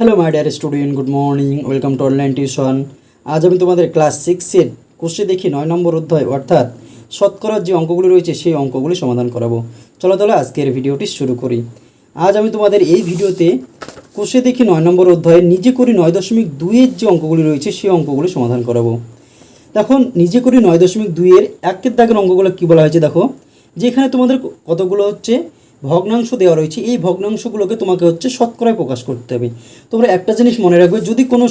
Hello my dear student good morning welcome to online tuition আজ আমি তোমাদের class সিক্সের কোর্সে দেখি নয় নম্বর অধ্যায়, অর্থাৎ শতকরার যে অঙ্কগুলি রয়েছে, সেই অঙ্কগুলি সমাধান করাবো। চলো তাহলে আজকের ভিডিওটি শুরু করি। আজ আমি তোমাদের এই ভিডিওতে কোর্সে দেখি নয় নম্বর অধ্যায়ে নিজে করি নয় দশমিক দুইয়ের যে অঙ্কগুলি রয়েছে, সেই অঙ্কগুলি সমাধান করাবো। দেখুন নিজে করি নয় দশমিক দুইয়ের একের দাগের অঙ্কগুলো কী বলা হয়েছে দেখো? যেখানে তোমাদের কতগুলো হচ্ছে ভগ্নাংশ দেওয়া রয়েছে, এই ভগ্নাংশগুলোকে তোমাকে হচ্ছে শতকরায় প্রকাশ করতে হবে। তোমরা একটা জিনিস মনে রাখবে, যদি কোনো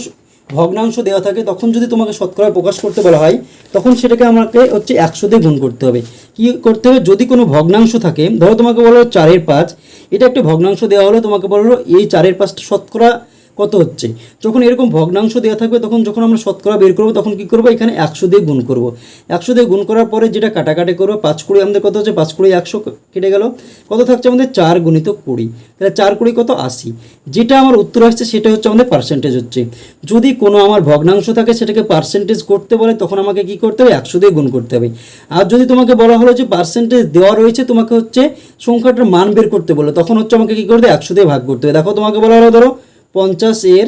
ভগ্নাংশ দেওয়া থাকে, তখন যদি তোমাকে শতকরায় প্রকাশ করতে বলা হয়, তখন সেটাকে আমাকে হচ্ছে একশো দিয়ে গুণ করতে হবে। কি করতে হবে? যদি কোনো ভগ্নাংশ থাকে, ধরো তোমাকে বলো চারের পাঁচ, এটা একটা ভগ্নাংশ দেওয়া হলো, তোমাকে বলো এই চারের পাঁচটা শতকরা কত হচ্ছে? যখন এরকম ভগ্নাংশ দেওয়া থাকবে, তখন যখন আমরা শতকরা বের করব, তখন কী করব? এখানে একশো দিয়ে গুণ করব। একশো দিয়ে গুণ করার পরে যেটা কাটাকাটি করব, পাঁচ কুড়ি, আমাদের কত হচ্ছে? পাঁচ কুড়ি একশো কেটে গেল। কত থাকছে? আমাদের চার গুণিত কুড়ি। তাহলে চার কুড়ি কত? আশি। যেটা আমার উত্তর আসছে, সেটা হচ্ছে আমাদের পার্সেন্টেজ হচ্ছে। যদি কোনো আমার ভগ্নাংশ থাকে, সেটাকে পার্সেন্টেজ করতে বলে, তখন আমাকে কি করতে হবে? একশো দিয়ে গুণ করতে হবে। আর যদি তোমাকে বলা হলো যে পার্সেন্টেজ দেওয়া রয়েছে, তোমাকে হচ্ছে সংখ্যাটার মান বের করতে বলো তখন হচ্ছে আমাকে কী করতে হবে? একশো দিয়ে ভাগ করতে হবে। দেখো, তোমাকে বলা হলো, ধরো পঞ্চাশ এর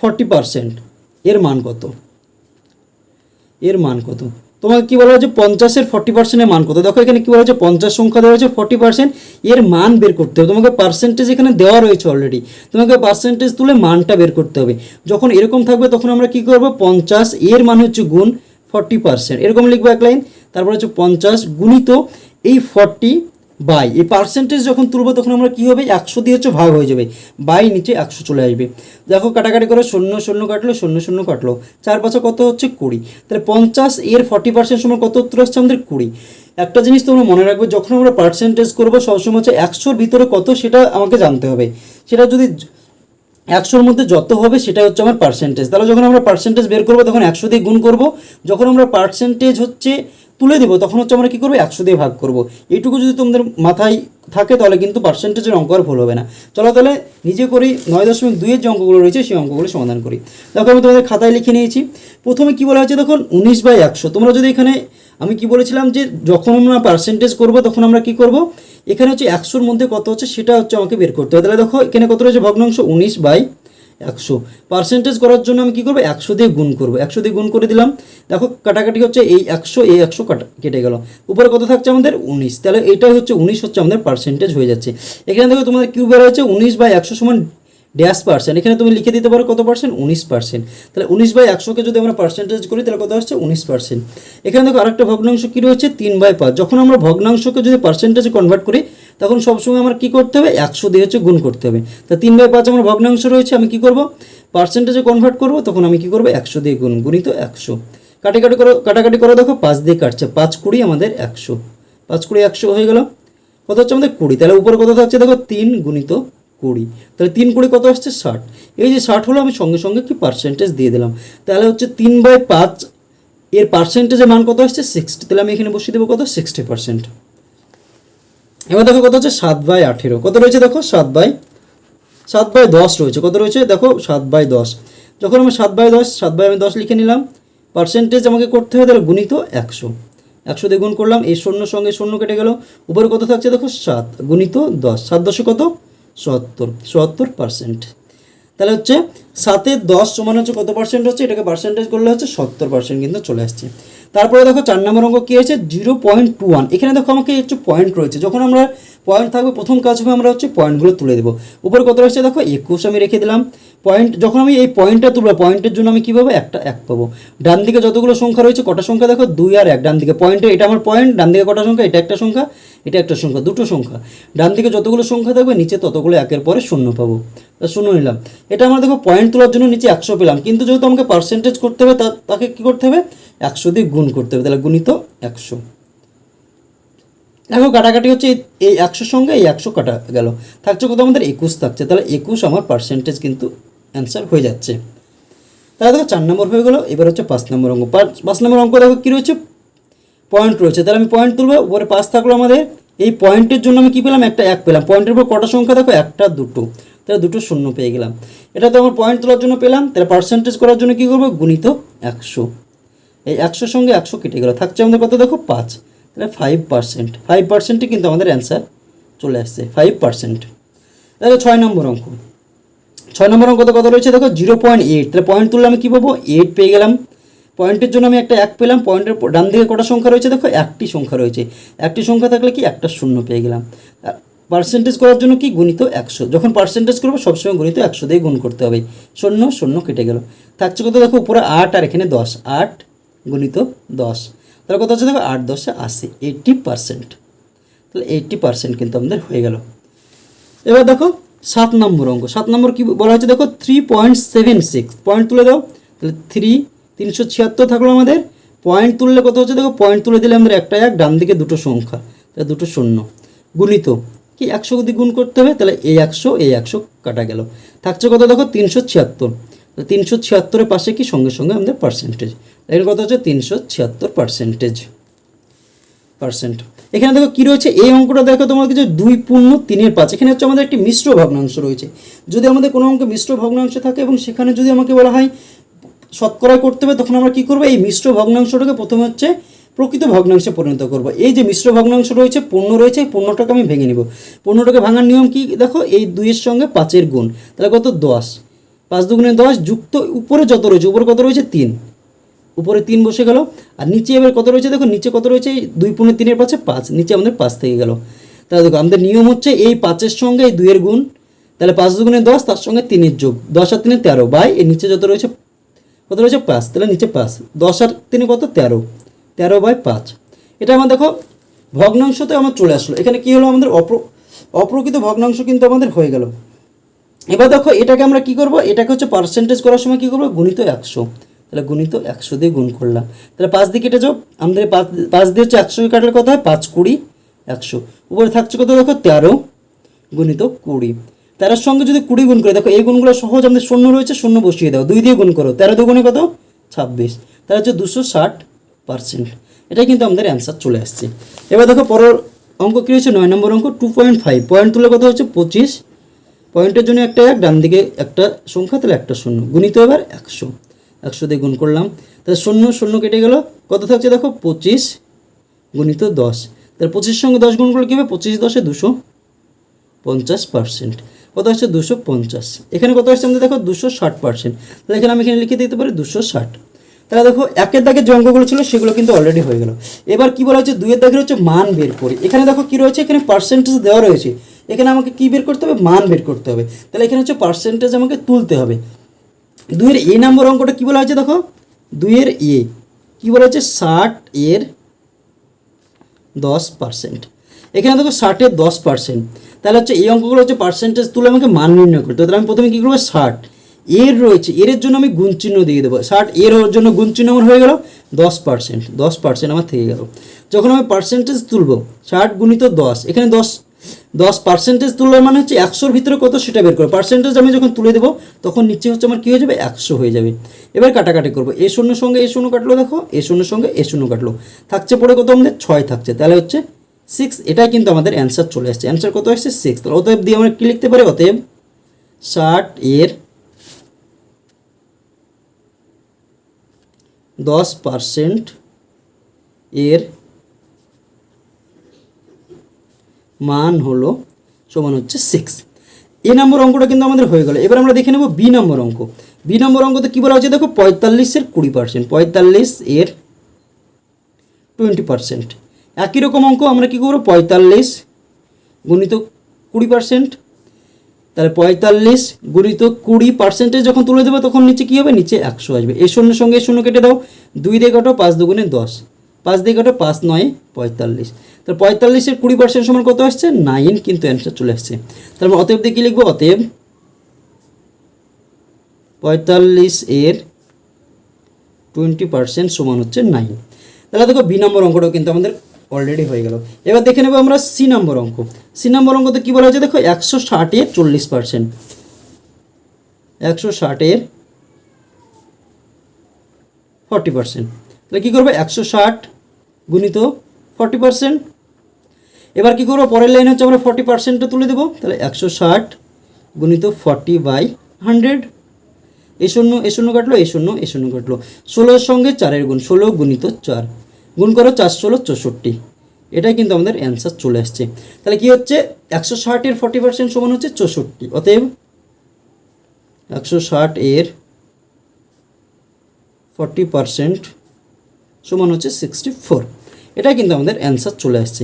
ফর্টি পার্সেন্ট এর মান কত? এর মান কত? তোমাকে কি বলা হচ্ছে পঞ্চাশের ফর্টি পার্সেন্টের মান কত? দেখো এখানে কি বলা হচ্ছে পঞ্চাশ সংখ্যা দেওয়া হচ্ছে ফর্টি পার্সেন্ট এর মান বের করতে হবে। তোমাকে পার্সেন্টেজ এখানে দেওয়া রয়েছে অলরেডি তোমাকে পার্সেন্টেজ তুলে মানটা বের করতে হবে। যখন এরকম থাকবে, তখন আমরা কি করব? পঞ্চাশ এর মান হচ্ছে গুণ ফর্টি পার্সেন্ট এরকম লিখব এক লাইন। তারপর হচ্ছে পঞ্চাশ গুণিত এই ফর্টি বাই এই পার্সেন্টেজ যখন তুলবো, তখন আমরা কী হবে? একশো দিয়ে হচ্ছে ভাগ হয়ে যাবে। বাই নিচে একশো চলে আসবে। দেখো, কাটাকাটি করে, শূন্য শূন্য কাটলো, শূন্য শূন্য কাটলো। চার পাঁচে কত হচ্ছে? কুড়ি। তাহলে পঞ্চাশ, এর ফর্টি পার্সেন্ট সময় কত উত্তর আসছে? আমাদের কুড়ি। একটা জিনিস তোমরা মনে রাখবে, যখন আমরা পার্সেন্টেজ করব, সবসময় হচ্ছে একশোর ভিতরে কত সেটা আমাকে জানতে হবে। সেটা যদি একশোর মধ্যে যত হবে সেটা হচ্ছে আমার পার্সেন্টেজ তাহলে যখন আমরা পার্সেন্টেজ বের করব, তখন একশো দিয়ে গুণ করব। যখন আমরা পার্সেন্টেজ হচ্ছে তুলে দেবো, তখন হচ্ছে আমরা কী করব? একশো দিয়ে ভাগ করব। এইটুকু যদি তোমাদের মাথায় থাকে, তাহলে কিন্তু পার্সেন্টেজের অঙ্ক আর ভুল হবে না। চলো তাহলে নিজে করি, নয় দশমিক দুইয়ের যে অঙ্কগুলো রয়েছে, সেই অঙ্কগুলো সমাধান করি। দেখো, আমি তোমাদের খাতায় লিখে নিয়েছি। প্রথমে কি বলা হয়েছে তখন উনিশ বাই একশো। তোমরা যদি এখানে, আমি কি বলেছিলাম যে যখন আমরা পার্সেন্টেজ করব, তখন আমরা কি করব? এখানে হচ্ছে একশোর মধ্যে কত হচ্ছে সেটা হচ্ছে আমাকে বের করতে হবে। তাহলে দেখো, এখানে কত রয়েছে? ভগ্নাংশ উনিশ বাই একশো। পার্সেন্টেজ করার জন্য আমি কী করব? একশো দিয়ে গুণ করব। একশো দিয়ে গুণ করে দিলাম। দেখো, কাটাকাটি হচ্ছে এই একশো এই একশো কাটা, কেটে গেল। উপরে কত থাকছে আমাদের? উনিশ। তাহলে এটাই হচ্ছে উনিশ হচ্ছে আমাদের পার্সেন্টেজ হয়ে যাচ্ছে। এখানে দেখো তোমাদের কিউ বের হচ্ছে উনিশ বাই একশো সমান ড্যাশ পার্সেন্ট এখানে তুমি লিখে দিতে পারো কত পার্সেন্ট উনিশ পার্সেন্ট তাহলে উনিশ বাই একশোকে যদি আমরা পার্সেন্টেজ করি, তাহলে কত হচ্ছে উনিশ পার্সেন্ট এখানে দেখো আরেকটা ভগ্নাংশ কী রয়েছে? তিন বাই পাঁচ। যখন আমরা ভগ্নাংশকে যদি পার্সেন্টেজে কনভার্ট করি, তখন সবসময় আমার কী করতে হবে? একশো দিয়ে হচ্ছে গুণ করতে হবে। তা তিন বাই পাঁচ আমার ভগ্নাংশ রয়েছে, আমি কী করব? পার্সেন্টেজে কনভার্ট করব, তখন আমি কী করব? একশো দিয়ে গুণ, গুণিত একশো। কাটাকাটি করো কাটাকাটি করো দেখো, পাঁচ দিয়ে কাটছে। পাঁচ কুড়ি আমাদের একশো। পাঁচ কুড়ি একশো হয়ে গেল। কত হচ্ছে আমাদের কুড়ি? তাহলে উপরে কত থাকছে? দেখো তিন গুণিত কুড়ি। তাহলে তিন কুড়ি কত আসছে? ষাট। এই যে ষাট হলো আমি সঙ্গে সঙ্গে কি পার্সেন্টেজ দিয়ে দিলাম। তাহলে হচ্ছে তিন বাই পাঁচ, এর পার্সেন্টেজের মান কত আসছে? সিক্সটি তাহলে আমি এখানে বসিয়ে দেবো কত? সিক্সটি পার্সেন্ট এবার দেখো কত হচ্ছে? সাত বাই আঠেরো। কত রয়েছে দেখো? সাত বাই সাত বাই দশ রয়েছে। কত রয়েছে? দেখো, সাত বাই দশ। যখন আমি সাত বাই দশ, সাত বাই আমি দশ লিখে নিলাম পার্সেন্টেজ আমাকে করতে হবে তাহলে গুণিত একশো। একশো দিয়ে গুণ করলাম, এই শূন্য সঙ্গে শূন্য কেটে গেল। উপরে কত থাকছে দেখো? সাত। গুণিত দশ। সাত দশে কত? সত্তর সত্তর পার্সেন্ট তাহলে হচ্ছে সাতে দশ সমান হচ্ছে কত পার্সেন্ট হচ্ছে? এটাকে পার্সেন্টেজ করলে হচ্ছে সত্তর পার্সেন্ট কিন্তু চলে আসছে। তারপরে দেখো চার নম্বর অঙ্ক কী হয়েছে? জিরো পয়েন্ট টু ওয়ান এখানে দেখো আমাকে হচ্ছে পয়েন্ট রয়েছে। যখন আমরা পয়েন্ট থাকবে, প্রথম কাজ হবে আমরা হচ্ছে পয়েন্টগুলো তুলে দেবো। উপরে কত রয়েছে দেখো? একুশ আমি রেখে দিলাম। পয়েন্ট যখন আমি এই পয়েন্টটা তুলবো পয়েন্টের জন্য আমি কী পাবো? একটা, এক পাবো। ডান দিকে যতগুলো সংখ্যা রয়েছে, কটা সংখ্যা দেখো? দুই আর এক। ডান দিকে পয়েন্টে এটা আমার পয়েন্ট ডান দিকে কটা সংখ্যা? এটা একটা সংখ্যা, এটা একটা সংখ্যা, দুটো সংখ্যা। ডান দিকে যতগুলো সংখ্যা থাকবে, নিচে ততগুলো একের পরে শূন্য পাবো। তা শূন্য নিলাম। এটা আমরা দেখো পয়েন্ট তোলার জন্য নিচে একশো পেলাম। কিন্তু যেহেতু আমাকে পার্সেন্টেজ করতে হবে তাকে কী করতে হবে? একশো দিয়ে গুণ করতে হবে। তাহলে গুণিত একশো। দেখো, কাটাকাটি হচ্ছে এই- একশোর সঙ্গে এই একশো কাটা গেল। থাকছে কত আমাদের একুশ থাকছে। তাহলে একুশ আমার পার্সেন্টেজ কিন্তু অ্যান্সার হয়ে যাচ্ছে। তাহলে দেখো, চার নম্বর হয়ে গেলো। এবার হচ্ছে পাঁচ নম্বর অঙ্ক। পাঁচ পাঁচ নম্বর অঙ্ক দেখো, কী রয়েছে? পয়েন্ট রয়েছে। তাহলে আমি পয়েন্ট তুলবো। উপরে পাঁচ থাকল আমাদের। এই পয়েন্টের জন্য আমি কী পেলাম? একটা এক পেলাম। পয়েন্টের উপর কটা সংখ্যা? দেখো, একটা, দুটো। তাহলে দুটো শূন্য পেয়ে গেলাম। এটা তো আমার পয়েন্ট তোলার জন্য পেলাম। তাহলে পার্সেন্টেজ করার জন্য কী করব? গুণিত একশো। এই একশোর সঙ্গে একশো কেটে গেল। থাকছে আমাদের কত? দেখো, পাঁচ। তাহলে ফাইভ পার্সেন্ট ফাইভ পার্সেন্টই কিন্তু আমাদের অ্যান্সার চলে আসছে ফাইভ পার্সেন্ট তাহলে ছয় নম্বর অঙ্ক। ছয় নম্বর অঙ্ক কত রয়েছে? দেখো জিরো পয়েন্ট এইট তাহলে পয়েন্ট তুললে আমি কী পাবো? এইট পেয়ে গেলাম। পয়েন্টের জন্য আমি একটা এক পেলাম। পয়েন্টের ডান দিকে কটা সংখ্যা রয়েছে? দেখো, একটি সংখ্যা রয়েছে। একটি সংখ্যা থাকলে কি? একটা শূন্য পেয়ে গেলাম। পার্সেন্টেজ করার জন্য কি? গুণিত একশো। যখন পার্সেন্টেজ করব, সবসময় গুণিত একশো দিয়ে গুণ করতে হবে। শূন্য শূন্য কেটে গেল। থাকছে কত? দেখো, উপরে আট আর এখানে দশ। আট গুণিত দশ। তাহলে কত হচ্ছে দেখো? আট দশে আশি এইট্টি পার্সেন্ট তাহলে এইট্টি পার্সেন্ট কিন্তু আমাদের হয়ে গেল। এবার দেখো, সাত নম্বর অঙ্ক। সাত নম্বর কী বলা হচ্ছে দেখো? Three point seven six point তুলে দাও। তাহলে থ্রি তিনশো ছিয়াত্তর থাকল আমাদের। পয়েন্ট তুললে কত হচ্ছে দেখো? পয়েন্ট তুলে দিলে আমাদের একটা এক, ডান দিকে দুটো সংখ্যা। তাহলে দুটো শূন্য। গুণিত, কি একশো যদি গুণ করতে হবে? তাহলে এই একশো এই একশো কাটা গেল। থাকছে কত দেখো? তিনশো ছিয়াত্তর। তিনশো ছিয়াত্তরের পাশে কি? সঙ্গে সঙ্গে আমাদের পার্সেন্টেজ এর কত হচ্ছে তিনশো ছিয়াত্তর পার্সেন্টেজ পার্সেন্ট এখানে দেখো কী রয়েছে? এই অঙ্কটা দেখো তোমার কিছু দুই পূর্ণ তিনের পাঁচ। এখানে হচ্ছে আমাদের একটি মিশ্র ভগ্নাংশ রয়েছে। যদি আমাদের কোনো অঙ্কে মিশ্র ভগ্নাংশ থাকে এবং সেখানে যদি আমাকে বলা হয় শতকরা করতে হবে, তখন আমরা কী করব? এই মিশ্র ভগ্নাংশটাকে প্রথমে হচ্ছে প্রকৃত ভগ্নাংশে পরিণত করব। এই যে মিশ্র ভগ্নাংশ রয়েছে পণ্য রয়েছে, এই পণ্যটাকে আমি ভেঙে নিব। পণ্যটাকে ভাঙার নিয়ম কি? দেখো, এই দুইয়ের সঙ্গে পাঁচের গুণ। তাহলে কত? দশ। পাঁচ দুগুণে দশ, যুক্ত উপরে যত রয়েছে, উপরে কত রয়েছে? তিন। উপরে তিন বসে গেল, আর নিচে এবার কত রয়েছে দেখো নিচে কত রয়েছে? দুই পনেরো তিনের পাশে পাঁচ, নিচে আমাদের পাঁচ থেকে গেল। তাহলে দেখো আমাদের নিয়ম হচ্ছে এই পাঁচের সঙ্গে এই দুইয়ের গুণ, তাহলে পাঁচ দুগুণে দশ, তার সঙ্গে তিনের যোগ, দশ আর তিনে তেরো, বাই, এর নিচে যত রয়েছে, কত রয়েছে? পাঁচ, তাহলে নিচে পাঁচ, দশ আর তিনে কত? তেরো তেরো বাই পাঁচ। এটা আমার দেখো, ভগ্নাংশতে আমার চলে আসলো। এখানে কি হলো আমাদের? অপ্র, অপ্রকৃত ভগ্নাংশ কিন্তু আমাদের হয়ে গেল। এবার দেখো, এটাকে আমরা কি করব? এটাকে হচ্ছে পার্সেন্টেজ করার সময় কি করব? গুণিত একশো। তাহলে গুণিত একশো দিয়ে গুণ করলাম। তাহলে পাঁচ দিয়ে কেটে যাও। আমাদের পাঁচ পাঁচ দিয়ে হচ্ছে একশো কাটলে কত হয়? পাঁচ কুড়ি, একশো। উপরে থাকছে কত দেখো? তেরো গুণিত কুড়ি। তেরোর সঙ্গে যদি কুড়ি গুণ করে, দেখো এই গুণগুলো সহজ আমাদের শূন্য রয়েছে, শূন্য বসিয়ে দাও। দুই দিয়ে গুণ করো। তেরো দুগুণে কত? ছাব্বিশ। তাহলে হচ্ছে দুশো ষাট পার্সেন্ট এটাই কিন্তু আমাদের অ্যান্সার চলে আসছে। এবার দেখো পরের অঙ্ক কী হচ্ছে নয় নম্বর অঙ্ক টু পয়েন্ট ফাইভ পয়েন্ট তুলে কত হচ্ছে পঁচিশ। পয়েন্টের জন্য একটা এক, ডান দিকে একটা সংখ্যা, তাহলে একটা শূন্য। গুণিত এবার একশো। একশো দিয়ে গুণ করলাম। তাহলে শূন্য শূন্য কেটে গেল। কত থাকছে দেখো? পঁচিশ গুণিত দশ। তাহলে পঁচিশের সঙ্গে দশ গুণ করলে কী হবে? পঁচিশ দশে দুশো পঞ্চাশ পার্সেন্ট কত আসছে? দুশো পঞ্চাশ। এখানে কত আসছে? আমাদের দেখো দুশো ষাট পার্সেন্ট তাহলে এখানে আমি এখানে লিখে দিতে পারি দুশো ষাট। তাহলে দেখো একের দাগের যে অঙ্কগুলো ছিল সেগুলো কিন্তু অলরেডি হয়ে গেল। এবার কি বলা হচ্ছে? দুইয়ের দাগের হচ্ছে মান বের করি। এখানে দেখো কি রয়েছে? এখানে পার্সেন্টেজ দেওয়া রয়েছে। এখানে আমাকে কি বের করতে হবে? মান বের করতে হবে। তাহলে এখানে হচ্ছে পার্সেন্টেজ আমাকে তুলতে হবে। দুইয়ের এ নম্বর অঙ্কটা কি বলা হয়েছে দেখো? দুইয়ের এ। কি বলা হচ্ছে ষাট এর দশ পার্সেন্ট এখানে দেখো ষাটের দশ পার্সেন্ট তাহলে হচ্ছে এই অঙ্কগুলো হচ্ছে পার্সেন্টেজ তুলে আমাকে মান নির্ণয় করতে তাহলে আমি প্রথমে কী করব? ষাট। এর রয়েছে, এর জন্য আমি গুণ চিহ্ন দিয়ে দেবো। ষাট এর জন্য গুণ চিহ্ন আমার হয়ে গেল দশ পার্সেন্ট দশ পার্সেন্ট আমার থেকে গেল। যখন আমি পার্সেন্টেজ তুলবো, ষাট গুণিত দশ, এখানে দশ দশ পার্সেন্টেজ তুলবার মানে হচ্ছে একশোর ভিতরে কত সেটা বের করো পার্সেন্টেজ আমি যখন তুলে দেবো, তখন নিচে হচ্ছে আমার কী হয়ে যাবে? একশো হয়ে যাবে। এবার কাটাকাটি করব। এ শূন্য সঙ্গে এ শূন্য কাটলো দেখো, এ শূন্য সঙ্গে এ শূন্য কাটলো। থাকছে পড়ে কত আমাদের? ছয় থাকছে। তাহলে হচ্ছে সিক্স এটাই কিন্তু আমাদের অ্যান্সার চলে আসছে। অ্যান্সার কত আসছে? সিক্স তাহলে অতএব দিয়ে আমরা কী লিখতে পারি? অতএব ষাট এর দশ পার্সেন্ট এর মান হলো সমান হচ্ছে সিক্স এ নম্বর অঙ্কটা কিন্তু আমাদের হয়ে গেল। এবার আমরা দেখে নেব বি নম্বর অঙ্ক। বি নম্বর অঙ্কতে কী বলা হচ্ছে দেখো পঁয়তাল্লিশের কুড়ি পার্সেন্ট পঁয়তাল্লিশ এর টোয়েন্টি পার্সেন্ট একই রকম অঙ্ক, আমরা কী করব? পঁয়তাল্লিশ গুণিত কুড়ি পার্সেন্ট তাহলে পঁয়তাল্লিশ গুণিত কুড়ি পার্সেন্টেজ যখন তুলে দেবো, তখন নিচে কী হবে? নিচে একশো আসবে। এ শূন্য সঙ্গে শূন্য কেটে দাও। দুই দিয়ে কাটো, পাঁচ দুগুণে দশ। পাঁচ দিয়ে কাটো পাঁচ, নয়, পঁয়তাল্লিশ। তাহলে পঁয়তাল্লিশের কুড়ি পার্সেন্ট সমান কত আসছে? নাইন কিন্তু অ্যান্সার চলে আসছে। তারপর অতএব দিয়ে কী লিখব? অতএব পঁয়তাল্লিশ এর টোয়েন্টি পার্সেন্ট সমান হচ্ছে নাইন তাহলে দেখো বি নম্বর অঙ্কটাও কিন্তু আমাদের অলরেডি হয়ে গেল। এবার দেখে নেব আমরা সি নম্বর অঙ্ক। সি নম্বর অঙ্কতে কী বলা হয়েছে? দেখো, একশো ষাটের চল্লিশ পার্সেন্ট একশো ষাটের ফর্টি পার্সেন্ট তাহলে কী করব? একশো ষাট গুণিত ফর্টি পার্সেন্ট। এবার কী করব? পরের লাইন হচ্ছে আমরা ফর্টি পার্সেন্টটা তুলে দেবো। তাহলে একশো ষাট গুণিত ফর্টি বাই হান্ড্রেড। এ শূন্য এ শূন্য কাটলো, এ শূন্য এ শূন্য কাটলো। ষোলোর সঙ্গে চারের গুণ, ষোলো গুণিত চার। গুণ করো চার, ষোলো, চৌষট্টি। এটাই কিন্তু আমাদের অ্যান্সার চলে আসছে। তাহলে কি হচ্ছে? একশো ষাটের ফর্টি পার্সেন্ট সমান হচ্ছে চৌষট্টি। অতএব একশো ষাট এর ফর্টি পারসেন্ট সমান হচ্ছে সিক্সটি ফোর এটা কিন্তু আমাদের অ্যান্সার চলে আসছে।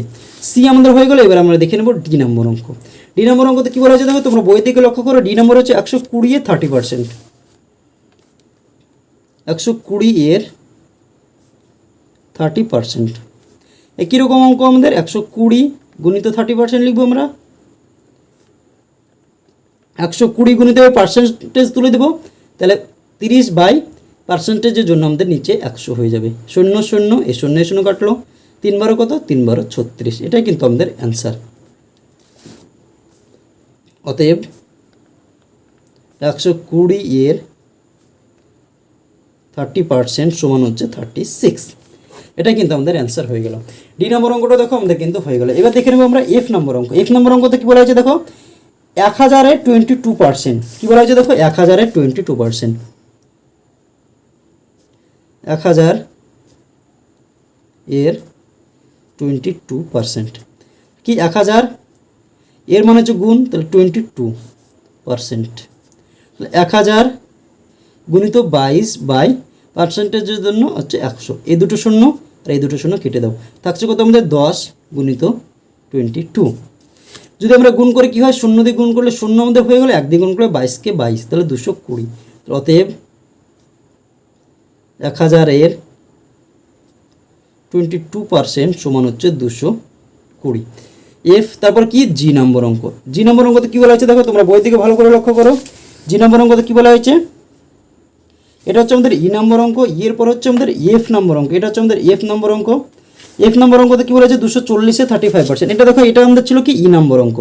সি আমাদের হয়ে গেলো, এবার আমরা দেখে নেব ডি নম্বর অঙ্ক। ডি নম্বর অঙ্কতে কী বলা হয়েছে দেখো? তোমরা বই থেকে লক্ষ্য করো ডি নম্বর হচ্ছে একশো কুড়ি এর থার্টি পারসেন্ট একশো কুড়ি এর থার্টি পারসেন্ট একই রকম অঙ্ক আমাদের? একশো কুড়ি গুণিত থার্টি পারসেন্ট লিখব আমরা। একশো কুড়ি গুণিত পার্সেন্টেজ তুলে দেবো। তাহলে তিরিশ বাই পার্সেন্টেজের জন্য আমাদের নিচে একশো হয়ে যাবে। শূন্য শূন্য, এ শূন্য শূন্য কাটলো। তিন বারো কত? তিন বারো ছত্রিশ। এটাই কিন্তু আমাদের অ্যান্সার অতএব, একশো কুড়ি এর থার্টি পার্সেন্ট সমান হচ্ছে থার্টি সিক্স এটা কিন্তু আমাদের অ্যান্সার হয়ে গেল। ডি নম্বর অঙ্কটা দেখো, আমাদের কিন্তু হয়ে গেল। এবার দেখে নেব আমরা এফ নম্বর অঙ্ক। এফ নম্বর অঙ্কতে কী বলা হয়েছে দেখো? এক হাজারে টোয়েন্টি টু পার্সেন্ট কী বলা হয়েছে দেখো? এক হাজারে টোয়েন্টি টু পার্সেন্ট এক হাজার এর টোয়েন্টি টু পার্সেন্ট কি এক হাজার? এর মানে হচ্ছে গুণ, তাহলে টোয়েন্টি টু পার্সেন্ট তাহলে এক হাজার গুণিত বাইশ বাই পার্সেন্টেজের জন্য হচ্ছে একশো। এই দুটো শূন্য, আর এই দুটো শূন্য কেটে দাও। থাকছে কত আমাদের? দশ গুণিত টোয়েন্টি টু যদি আমরা গুণ করে, কী হয়? শূন্য দিয়ে গুণ করলে শূন্য আমাদের হয়ে গেলে এক, দিয়ে গুণ করলে বাইশকে বাইশ, তাহলে দুশো কুড়ি। অতএব এক হাজারের টোয়েন্টি টু পার্সেন্ট সমান হচ্ছে দুশো কুড়ি। এফ তারপর কি? জি নম্বর অঙ্ক। জি নম্বর অঙ্কতে কী বলা হয়েছে? দেখো, তোমরা বই থেকে ভালো করে লক্ষ্য করো। জি নম্বর অঙ্কতে কী বলা হয়েছে? এটা হচ্ছে আমাদের ই নম্বর অঙ্ক। এর পর হচ্ছে আমাদের এফ নম্বর অঙ্ক। এটা হচ্ছে আমাদের এফ নম্বর অঙ্ক। এফ নম্বর অঙ্কতে কী বলেছে দুশো চল্লিশে থার্টি ফাইভ পার্সেন্ট এটা দেখো, এটা আমাদের ছিল কি? ই নম্বর অঙ্ক।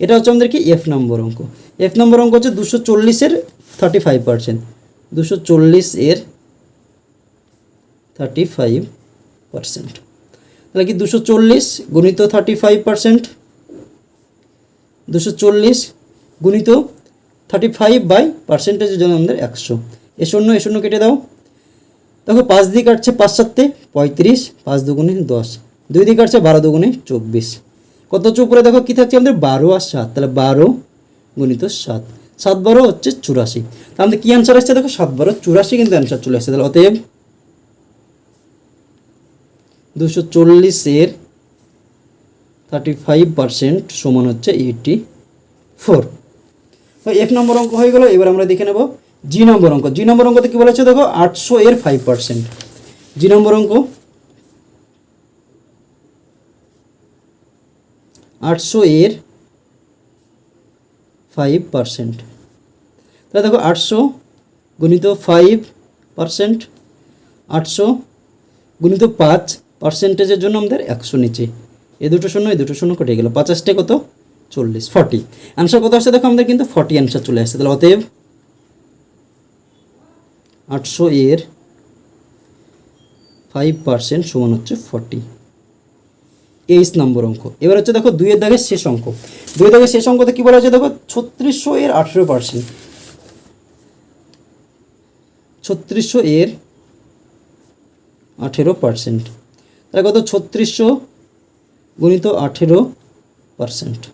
এটা হচ্ছে আমাদের কি? এফ নম্বর অঙ্ক। এফ নম্বর অঙ্ক হচ্ছে দুশো চল্লিশের থার্টি ফাইভ পার্সেন্ট দুশো চল্লিশ এর থার্টি ফাইভ পার্সেন্ট তাহলে কি দুশো চল্লিশ গুণিত থার্টি ফাইভ পার্সেন্ট দুশো চল্লিশ গুণিত থার্টি ফাইভ বাই পার্সেন্টেজের জন্য আমাদের একশো। এ শূন্য এ শূন্য কেটে দাও। দেখো, পাঁচ দিয়ে কাটছে পাঁচ পঁয়ত্রিশ, পাঁচ দুগুণে দশ। দুই দিয়ে কাটছে বারো দুগুণে চব্বিশ। কত হচ্ছে উপরে? দেখো, কী থাকছে আমাদের? বারো আর সাত। তাহলে বারো গুণিত সাত। সাত বারো হচ্ছে চুরাশি। তাহলে কী অ্যান্সার আসছে? দেখো, সাত বারো চুরাশি কিন্তু অ্যান্সার চলে আসছে। তাহলে অতএব দুশো চল্লিশের থার্টি ফাইভ পার্সেন্ট সমান হচ্ছে এইটি ফোর এফ নম্বর অঙ্ক হয়ে গেল, এবার আমরা দেখে নেব জি নম্বর অঙ্ক। জি নম্বর অঙ্কতে কী বলেছে দেখো, আটশো এর ফাইভ পার্সেন্ট জি নম্বর অঙ্ক, আটশো এর ফাইভ পার্সেন্ট তাহলে দেখো, আটশো গুণিত ফাইভ পার্সেন্ট আটশো গুণিত পাঁচ পার্সেন্টেজের জন্য আমাদের একশো নিচে। এ দুটো শূন্য এই দুটো শূন্য কেটে গেল। পাঁচাশটে কত? চল্লিশ ফর্টি অ্যান্সার কত আসছে? দেখো আমাদের কিন্তু ফর্টি অ্যান্সার চলে আসছে। তাহলে অতএব আটশো এর ফাইভ পার্সেন্ট সমান হচ্ছে ফর্টি এইচ নম্বর অঙ্ক। এবার হচ্ছে দেখো দুইয়ের দাগের শেষ অঙ্ক। দুই দাগের শেষ অঙ্কতে কী বলা হচ্ছে দেখো ছত্রিশশো এর আঠেরো পার্সেন্ট ছত্রিশশো এর আঠেরো পার্সেন্ট তাহলে কত? ছত্রিশশো গুণিত আঠেরো পার্সেন্ট।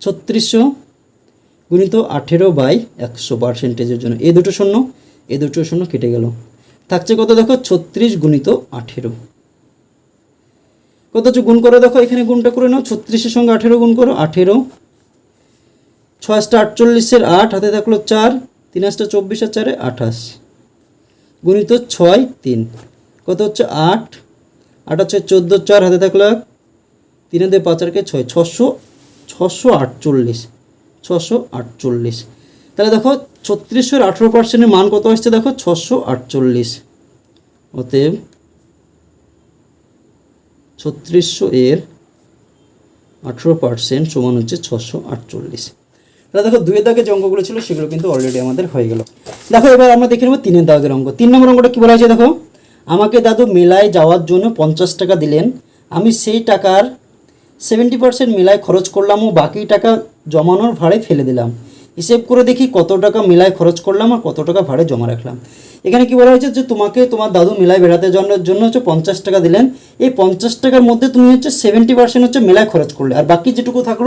ছত্রিশশো গুণিত আঠেরো বাই একশো পার্সেন্টেজের জন্য এই দুটো শূন্য এই দুটো শূন্য কেটে গেল। থাকছে কত দেখো? ছত্রিশ গুণিত আঠেরো। কত হচ্ছে? গুণ করো দেখো, এখানে গুণটা করে নাও। ছত্রিশের সঙ্গে আঠেরো গুণ করো, আঠেরো। ছয়টা আটচল্লিশের আট, হাতে থাকল চার। তিন আসটা চব্বিশ আর চারে আঠাশ। গুণিত ছয়, তিন। কত হচ্ছে? আট। আট হচ্ছে চোদ্দ, চার হাতে থাকল এক, তিন হাতে পাঁচ আরকে ছয়, ছশো ছশো আটচল্লিশ ছশো আটচল্লিশ। তাহলে দেখো ছত্রিশশোর আঠেরো পার্সেন্টের মান কত আসছে দেখো? ছশো আটচল্লিশ। অতএব ছত্রিশশো এর আঠেরো পার্সেন্ট সমান হচ্ছে ছশো আটচল্লিশ। তাহলে দেখো দুয়ের দাগে যে অঙ্কগুলো ছিল সেগুলো কিন্তু অলরেডি আমাদের হয়ে গেল। দেখো এবার আমরা দেখে নেব তিনের দাগের অঙ্ক। তিন নম্বর অঙ্কটা কী বলা হয়েছে দেখো? আমাকে দাদু মেলায় যাওয়ার জন্য পঞ্চাশ টাকা দিলেন। আমি সেই টাকার সেভেন্টি পার্সেন্ট মেলায় খরচ করলাম ও বাকি টাকা জমানোর ভাড়ে ফেলে দিলাম। হিসেব করে দেখি কত টাকা মেলায় খরচ করলাম আর কত টাকা ভাড়ে জমা রাখলাম। এখানে কি বলা হয়েছে যে তোমাকে তোমার দাদু মেলায় বেড়াতে যাওয়ার জন্য হচ্ছে পঞ্চাশ টাকা দিলেন। এই পঞ্চাশ টাকার মধ্যে তুমি হচ্ছে সেভেন্টি পার্সেন্ট হচ্ছে মেলায় খরচ করলে। আর বাকি যেটুকু থাকল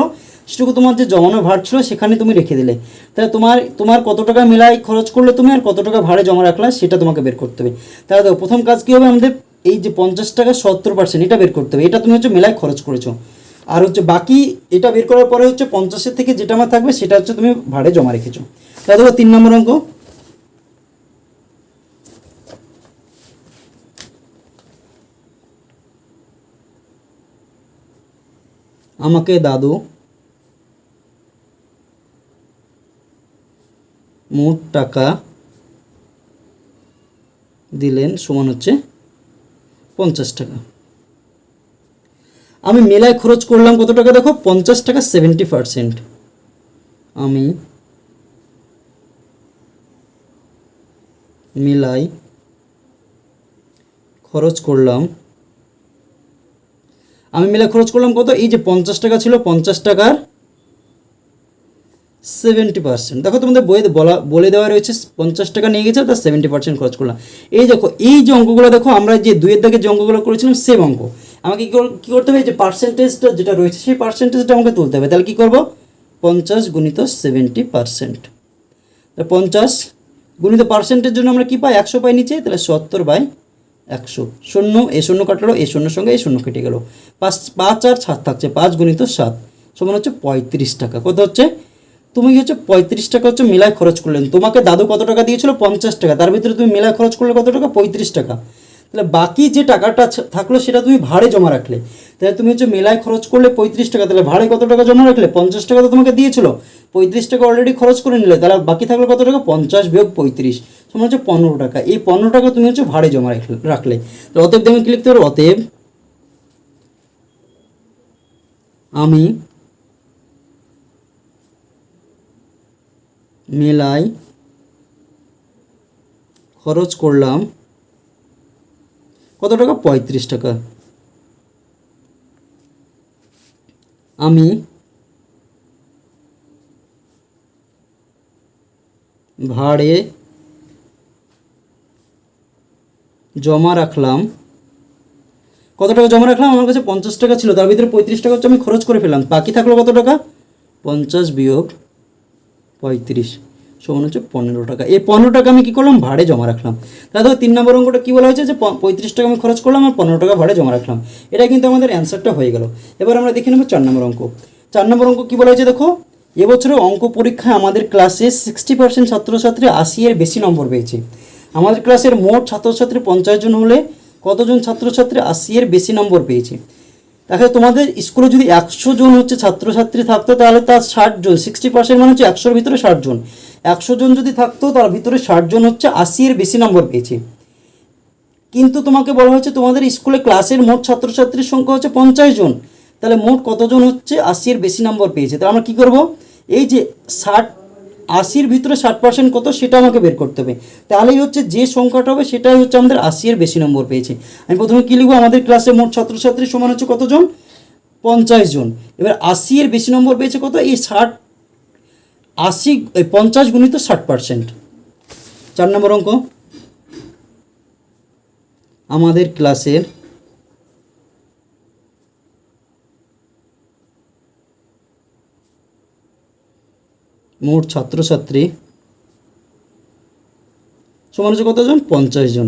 সেটুকু তোমার যে জমানো ভার ছিল সেখানে তুমি রেখে দিলে। তাহলে তোমার তোমার কত টাকা মেলায় খরচ করলে তুমি আর কত টাকা ভাড়ে জমা রাখলা সেটা তোমাকে বের করতে হবে। তাহলে দেখো, প্রথম কাজ কী হবে? আমাদের এই যে পঞ্চাশ টাকা সত্তর পার্সেন্ট এটা বের করতে হবে। এটা তুমি হচ্ছে মেলায় খরচ করেছ। আর হচ্ছে বাকি এটা বের করার পরে হচ্ছে পঞ্চাশের থেকে যেটা আমার থাকবে সেটা হচ্ছে তুমি ভাড়ে জমা রেখেছো। তাহলে দেখো তিন নম্বর অঙ্ক। আমাকে দাদু মোট টাকা দিলেন সমান হচ্ছে পঞ্চাশ টাকা। আমি মেলায় খরচ করলাম কত টাকা দেখো? পঞ্চাশ টাকা সেভেন্টি পারসেন্ট আমি মেলায় খরচ করলাম। আমি মেলায় খরচ করলাম কত? এই যে পঞ্চাশ টাকা ছিল, পঞ্চাশ টাকার সেভেন্টি পার্সেন্ট দেখো তোমাদের বইয়ে বলা, বলে দেওয়া রয়েছে, পঞ্চাশ টাকা নিয়ে গেছে, তার সেভেন্টি পার্সেন্ট খরচ করলাম। এই দেখো, এই যে অঙ্কগুলো দেখো, আমরা যে দুইয়ের দাগে যে অঙ্কগুলো করেছিলাম সেম অঙ্ক। আমাকে কী কর- কী করতে হবে? যে পার্সেন্টেজটা যেটা রয়েছে, সেই পার্সেন্টেজটা আমাকে তুলতে হবে। তাহলে কী করব? পঞ্চাশ গুণিত সেভেন্টি পার্সেন্ট পঞ্চাশ গুণিত পার্সেন্টের জন্য আমরা কী পাই? একশো পাই নিচে, তাহলে সত্তর বাই একশো। শূন্য, এ শূন্য কাটলো, এ শূন্য সঙ্গে এই শূন্য কেটে গেল। পাঁচ পাঁচ আর সাত থাকছে, পাঁচ গুণিত সাত, সমান হচ্ছে পঁয়ত্রিশ টাকা। কত হচ্ছে? তুমি হচ্ছে পঁয়ত্রিশ টাকা হচ্ছে মেলায় খরচ করলেন? তোমাকে দাদু কত টাকা দিয়েছিল? পঞ্চাশ টাকা। তার ভিতরে তুমি মেলায় খরচ করলে কত টাকা? পঁয়ত্রিশ টাকা। তাহলে বাকি যে টাকাটা থাকল সেটা তুমি ভাড়ে জমা রাখলে। তাহলে তুমি হচ্ছে মেলায় খরচ করলে পঁয়ত্রিশ টাকা। তাহলে ভাড়ে কত টাকা জমা রাখলে? পঞ্চাশ টাকা তো তোমাকে দিয়েছিল। পঁয়ত্রিশ টাকা অলরেডি খরচ করে নিলে। তাহলে বাকি থাকল কত টাকা? পঞ্চাশ বিয়োগ পঁয়ত্রিশ। তোমার হচ্ছে পনেরো টাকা। এই পনেরো টাকা তুমি হচ্ছে ভাড়ে জমা রাখলে। তো অতএব তুমি কি লিখতে পারো অতএব আমি মেলায় খরচ করলাম কত টাকা? পঁয়ত্রিশ টাকা। আমি ভাড়ে জমা রাখলাম। কত টাকা জমা রাখলাম? আমার কাছে পঞ্চাশ টাকা ছিল, তার ভিতরে পঁয়ত্রিশ টাকা হচ্ছে আমি খরচ করে ফেললাম। বাকি থাকল কত টাকা? পঞ্চাশ বিয়োগ পঁয়ত্রিশ। সমান হচ্ছে পনেরো টাকা। এই পনেরো টাকা আমি কী করলাম? ভাড়ে জমা রাখলাম। তাহলে তিন নম্বর অঙ্কটা কী বলা হয়েছে? যে পঁয়ত্রিশ টাকা আমি খরচ করলাম আর পনেরো টাকা ভাড়ে জমা রাখলাম। এটা কিন্তু আমাদের অ্যান্সারটা হয়ে গেল। এবার আমরা দেখে নেব চার নম্বর অঙ্ক। চার নম্বর অঙ্ক কী বলা হয়েছে দেখো? এবছরে অঙ্ক পরীক্ষায় আমাদের ক্লাসে সিক্সটি পার্সেন্ট ছাত্রছাত্রী আশি এর বেশি নম্বর পেয়েছে। আমাদের ক্লাসের মোট ছাত্রছাত্রী পঞ্চাশ জন হলে কতজন ছাত্রছাত্রী আশি এর বেশি নম্বর পেয়েছে? দেখো তোমাদের স্কুলে যদি একশো জন হচ্ছে ছাত্রছাত্রী থাকতো, তাহলে তার ষাট জন সিক্সটি পার্সেন্ট মানে হচ্ছে একশোর ভিতরে ষাট জন। একশো জন যদি থাকতো, তার ভিতরে ষাট জন হচ্ছে আশি এর বেশি নম্বর পেয়েছে। কিন্তু তোমাকে বলা হয়েছে তোমাদের স্কুলে ক্লাসের মোট ছাত্রছাত্রীর সংখ্যা হচ্ছে পঞ্চাশ জন। তাহলে মোট কতজন হচ্ছে আশির বেশি নম্বর পেয়েছে? তাহলে আমরা কী করব? এই যে ষাট আশির ভিতরে ষাট পার্সেন্ট কত সেটা আমাকে বের করতে হবে। তাহলেই হচ্ছে যে সংখ্যাটা হবে সেটাই হচ্ছে আমাদের আশির বেশি নম্বর পেয়েছে। আমি প্রথমে কী লিখব? আমাদের ক্লাসে মোট ছাত্রছাত্রী সমান হচ্ছে কতজন? পঞ্চাশ জন। এবার আশি এর বেশি নম্বর পেয়েছে কত? এই ষাট, আশি পঞ্চাশ গুণিত ষাট পার্সেন্ট চার নম্বর অঙ্ক। আমাদের ক্লাসের মোট ছাত্রছাত্রী সমান হচ্ছে কতজন? পঞ্চাশ জন।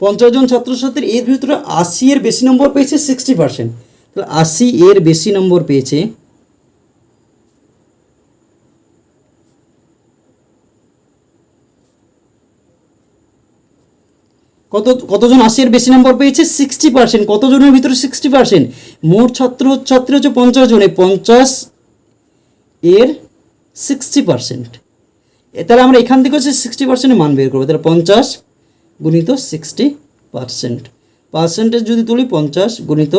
পঞ্চাশ জন ছাত্রছাত্রীর এর ভিতরে আশি এর বেশি নম্বর পেয়েছে সিক্সটি পার্সেন্ট তাহলে আশি এর বেশি নম্বর পেয়েছে কত, কতজন আশি এর বেশি নম্বর পেয়েছে? সিক্সটি পার্সেন্ট কতজনের ভিতরে সিক্সটি পার্সেন্ট মোট ছাত্র, ছাত্রী হচ্ছে পঞ্চাশ জন। পঞ্চাশ এর সিক্সটি পার্সেন্ট তাহলে আমরা এখান থেকে হচ্ছে সিক্সটি পার্সেন্টের মান বের করব। তাহলে পঞ্চাশ গুণিত সিক্সটি পার্সেন্ট পার্সেন্টেজ যদি তুলি পঞ্চাশ গুণিত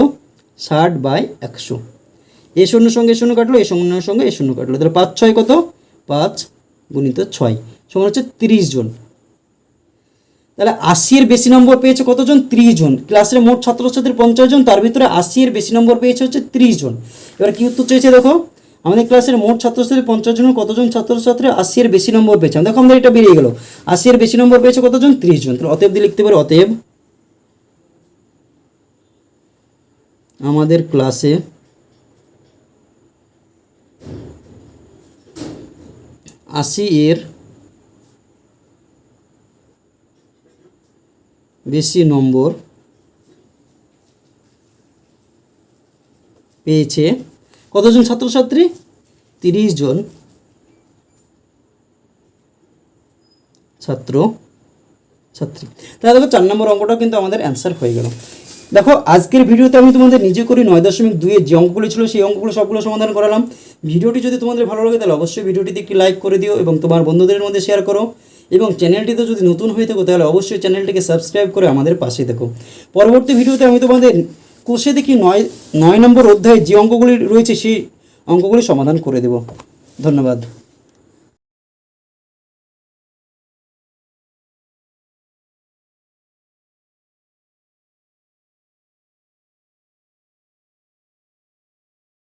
ষাট বাই একশো। এ শূন্য সঙ্গে এ শূন্য কাটলো, এ শূন্যর সঙ্গে এ শূন্য কাটলো। তাহলে পাঁচ ছয় কত? পাঁচ গুণিত ছয়। সমান হচ্ছে তিরিশ জন। তাহলে আশির বেশি নম্বর পেয়েছে কতজন? ত্রিশ জন। ক্লাসের মোট ছাত্রছাত্রী পঞ্চাশ জন, তার ভিতরে আশি এর বেশি নম্বর পেয়েছে হচ্ছে ত্রিশ জন। এবার কি উত্তর চেয়েছে দেখো? আমাদের ক্লাসের মোট ছাত্রছাত্রী পঞ্চাশ জনের কতজন ছাত্রছাত্রী? এর বেশি নম্বর পেয়েছে। দেখো আমাদের এটা বেরিয়ে গেল। আশিয়ার বেশি নম্বর পেয়েছে কতজন? ত্রিশ জন। তাহলে অতএব দিয়ে লিখতে পারে, অতএব আমাদের ক্লাসে আশি এর বেশি নম্বর পেয়েছে কতজন ছাত্রছাত্রী? তিরিশ জন। ছাত্র, ছাত্রী। তাহলে দেখো চার নম্বর অঙ্কটাও কিন্তু আমাদের অ্যান্সার হয়ে গেল। দেখো, আজকের ভিডিওতে আমি তোমাদের নিজে করি নয় দশমিক দুইয়ের যে অঙ্কগুলো ছিল, সেই অঙ্কগুলো সবগুলো সমাধান করালাম। ভিডিওটি যদি তোমাদের ভালো লাগে, তাহলে অবশ্যই ভিডিওটিতে একটি লাইক করে দিও এবং তোমার বন্ধুদের মধ্যে শেয়ার করো। এবং চ্যানেলটিতে যদি নতুন হয়ে থাকো, তাহলে অবশ্যই চ্যানেলটিকে সাবস্ক্রাইব করে আমাদের পাশে দেখো পরবর্তী ভিডিওতে আমি তোমাদের কোষে দেখি নয় নয় নম্বর অধ্যায়ে যে অঙ্কগুলি রয়েছে সেই অঙ্কগুলি সমাধান করে দেব। ধন্যবাদ।